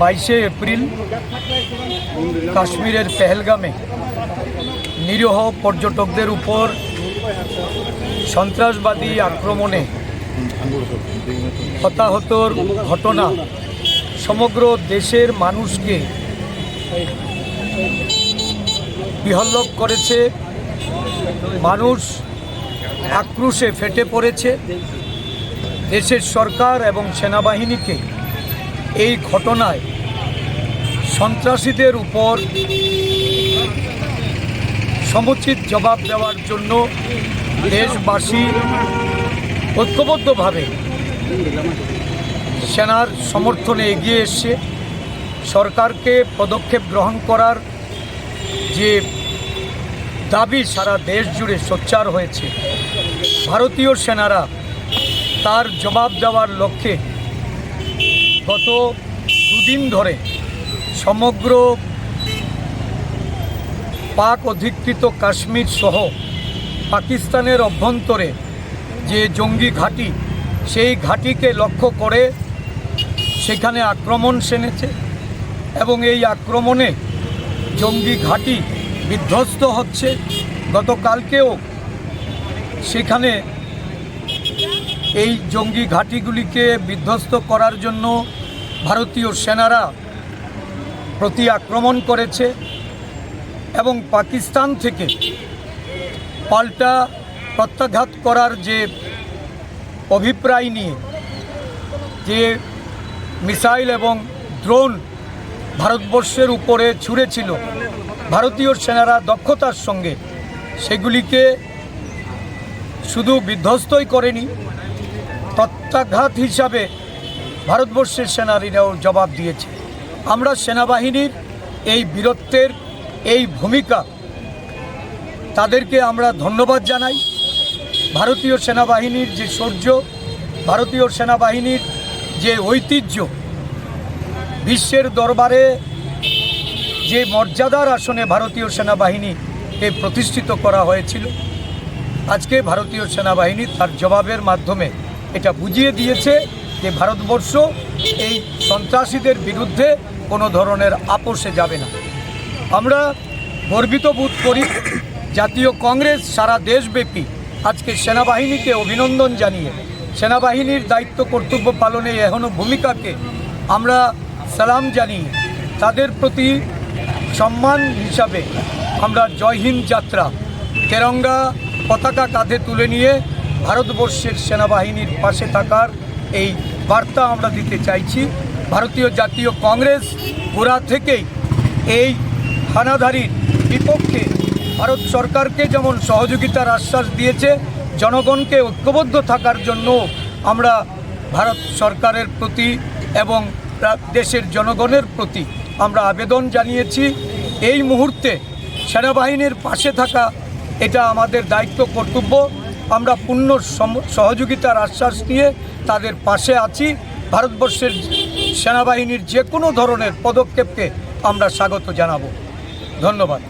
বাইশে এপ্রিল কাশ্মীরের পেহেলগামে নিরীহ পর্যটকদের উপর সন্ত্রাসবাদী আক্রমণে হতাহতর ঘটনা। সমগ্র দেশের মানুষকে বিহল্লভ করেছে। মানুষ আক্রোশে ফেটে পড়েছে। দেশের সরকার এবং সেনাবাহিনীকে এই ঘটনায় সন্ত্রাসীদের উপর সমুচিত জবাব দেওয়ার জন্য দেশবাসী ঐক্যবদ্ধভাবে সেনার সমর্থনে এগিয়ে এসছে। সরকারকে পদক্ষেপ গ্রহণ করার যে দাবি সারা দেশ জুড়ে সোচ্চার হয়েছে, ভারতীয় সেনারা তার জবাব দেওয়ার লক্ষ্যে গত দুদিন ধরে সমগ্র পাক অধিকৃত কাশ্মীর সহ পাকিস্তানের অভ্যন্তরে যে জঙ্গি ঘাঁটি, সেই ঘাঁটিকে লক্ষ্য করে সেখানে আক্রমণ সেনেছে এবং এই আক্রমণে জঙ্গি ঘাঁটি বিধ্বস্ত হচ্ছে। গতকালকেও সেখানে এই জঙ্গি ঘাঁটিগুলিকে বিধ্বস্ত করার জন্য ভারতীয় সেনারা প্রতি আক্রমণ করেছে এবং পাকিস্তান থেকে পাল্টা প্রত্যাঘাত করার যে অভিপ্রায় নিয়ে যে মিসাইল এবং ড্রোন ভারতবর্ষের উপরে ছুঁড়েছিল, ভারতীয় সেনারা দক্ষতার সঙ্গে সেগুলিকে শুধু বিধ্বস্তই করেনি প্রত্যাঘাত হিসাবে ভারতবর্ষের সেনারীরাও জবাব দিয়েছে। আমরা সেনাবাহিনীর এই বীরত্বের এই ভূমিকা তাদেরকে আমরা ধন্যবাদ জানাই। ভারতীয় সেনাবাহিনীর যে শৌর্য ভারতীয় সেনাবাহিনীর যে ঐতিহ্য, বিশ্বের দরবারে যে মর্যাদার আসনে ভারতীয় সেনাবাহিনীকে প্রতিষ্ঠিত করা হয়েছিল, আজকে ভারতীয় সেনাবাহিনী তার জবাবের মাধ্যমে এটা বুঝিয়ে দিয়েছে যে ভারতবর্ষ এই সন্ত্রাসীদের বিরুদ্ধে কোনো ধরনের আপোষে যাবে না। আমরা গর্বিত বোধ করি জাতীয় কংগ্রেস সারা দেশব্যাপী আজকে সেনাবাহিনীকে অভিনন্দন জানিয়ে, সেনাবাহিনীর দায়িত্ব কর্তব্য পালনে এখনও ভূমিকাকে আমরা সালাম জানিয়ে, তাদের প্রতি সম্মান হিসাবে আমরা জয় হিন্দ যাত্রা, তেরঙ্গা পতাকা কাঁধে তুলে নিয়ে ভারতবর্ষের সেনাবাহিনীর পাশে থাকার এই বার্তা আমরা দিতে চাইছি। ভারতীয় জাতীয় কংগ্রেস গোড়া থেকেই এই হানাধারীর বিপক্ষে ভারত সরকারকে যেমন সহযোগিতার আশ্বাস দিয়েছে, জনগণকে ঐক্যবদ্ধ থাকার জন্য আমরা ভারত সরকারের প্রতি এবং দেশের জনগণের প্রতি আমরা আবেদন জানিয়েছি। এই মুহূর্তে সেনাবাহিনীর পাশে থাকা এটা আমাদের দায়িত্ব, কর্তব্য। আমরা পূর্ণ সহযোগিতার আশ্বাস নিয়ে তাদের পাশে আছি। ভারতবর্ষের সেনাবাহিনীর যে কোনো ধরনের পদক্ষেপকে আমরা স্বাগত জানাব। ধন্যবাদ।